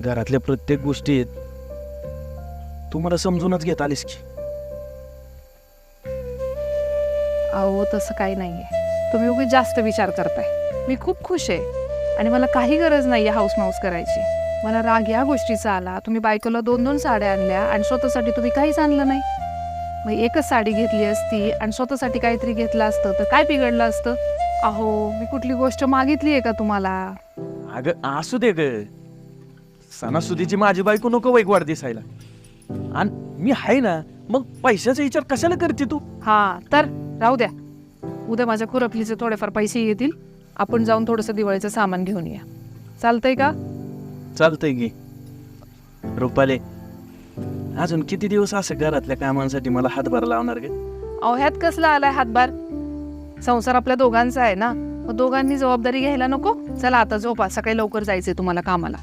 घरातल्या प्रत्येक गोष्टीत तू मला समजूनच घेत आलीस की. अहो तसं काही नाहीये. तुम्ही उगीच जास्त विचार करताय. मी खूप खुश आहे. आणि मला काही गरज नाहीये हाऊस माऊस करायची. मला राग या गोष्टीचा आला. तुम्ही बायकोला दोन दोन साड्या आणल्या आणि स्वतःसाठी तुम्ही काहीच आणलं नाही. मग एकच साडी घेतली असती आणि स्वतःसाठी काहीतरी घेतलं असतं तर काय बिघडलं असतं? अहो मी कुठली गोष्ट मागितली आहे का तुम्हाला? अगं असू दे ग. सणासुदीची माझी बायको नको वाईट दिसायला. आणि मी आहे ना मग पैशाचा विचार कशाला करते तू? हा तर राहू द्या. उद्या माझ्या खुरपलीचे थोडेफार पैसे येतील. आपण जाऊन थोडंसं दिवाळीचं सामान घेऊन या. चालतंय का? चालतंय की. रुपाले अजून किती दिवस असं घरातल्या कामांसाठी मला हातभार लावणार ग? अहो ह्यात कसला आलाय हातभार? संसार आपल्या दोघांचा आहे ना. मग दोघांनी जबाबदारी घ्यायला नको. चला आता झोपा. सकाळी लवकर जायचंय तुम्हाला कामाला.